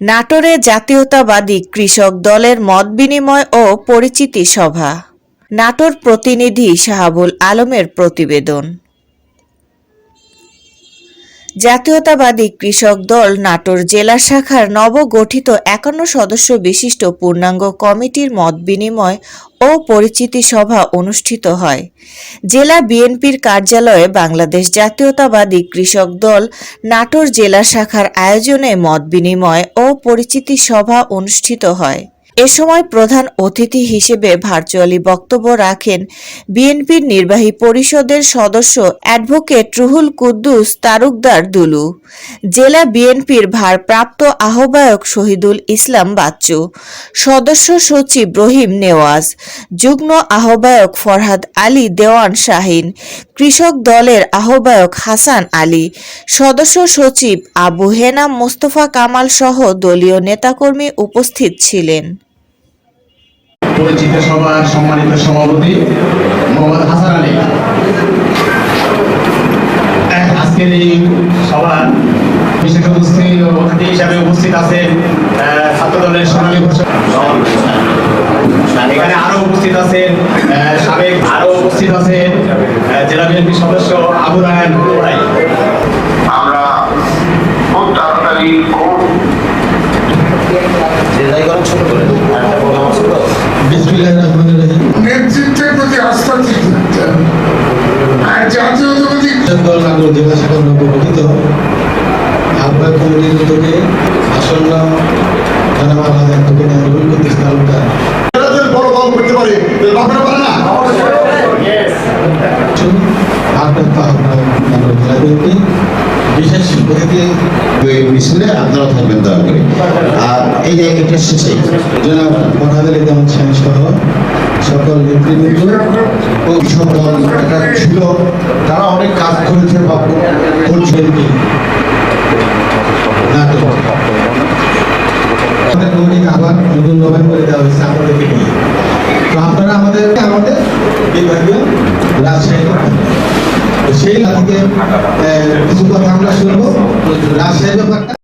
নাটোরে জাতীয়তাবাদী কৃষক দলের মত বিনিময় ও পরিচিতি সভা। নাটোর প্রতিনিধি শাহাবুল আলমের প্রতিবেদন। জাতীয়তাবাদী কৃষক দল নাটোর জেলা শাখার নবগঠিত একান্ন সদস্য বিশিষ্ট পূর্ণাঙ্গ কমিটির মত বিনিময় ও পরিচিতি সভা অনুষ্ঠিত হয়। জেলা বিএনপির কার্যালয়ে বাংলাদেশ জাতীয়তাবাদী কৃষক দল নাটোর জেলা শাখার আয়োজনে মত বিনিময় ও পরিচিতি সভা অনুষ্ঠিত হয়। এ সময় প্রধান অতিথি হিসেবে ভার্চুয়ালি বক্তব্য রাখেন বিএনপির নির্বাহী পরিষদের সদস্য অ্যাডভোকেট রুহুল কুদ্দুস তারুকদার দুলু, জেলা বিএনপির ভারপ্রাপ্ত আহ্বায়ক শহীদুল ইসলাম বাচ্চু, সদস্য সচিব রহিম নেওয়াজ, যুগ্ম আহ্বায়ক ফরহাদ আলী দেওয়ান শাহিন, কৃষক দলের আহ্বায়ক হাসান আলী, সদস্য সচিব আবু হেনাম মোস্তফা কামাল সহ দলীয় নেতাকর্মী উপস্থিত ছিলেন। পরিচিত সভার সম্মানিত সভাপতি মোহাম্মদ হাসান আলী। আজকের এই সভার বিশেষ উপস্থিত অতিথি হিসাবে উপস্থিত আছেন ছাত্র দলের সোনালী ঘোষক এখানে আরও উপস্থিত আছেন আহ, সাবেক আরও উপস্থিত আছেন জেলা বিএনপি সদস্য আবু রায়হান রায় আমরা খুব তাড়াতাড়ি খুব দল নাগর জেলা শাখার নবগঠিত আহ্বায়ক কমিটির উদ্যোগে আসন্ন জনাব ওই মিছিলে আপনারা থাকবেন দয়া করে। আর এই যে এটা শেষে জনাব আলী দেওয়ান সাহেব সহ সকল নেতৃবৃন্দ ও কৃষক দল ছিল, তারা অনেক কাজ করেছে বা করছে বিএনপি নাটক আমাদের আপনারা আমাদের আমাদের বিভাগীয় রাজশাহী সেই থেকে কিছু কথা আমরা শুনব। রাজশাহী ব্যাপারটা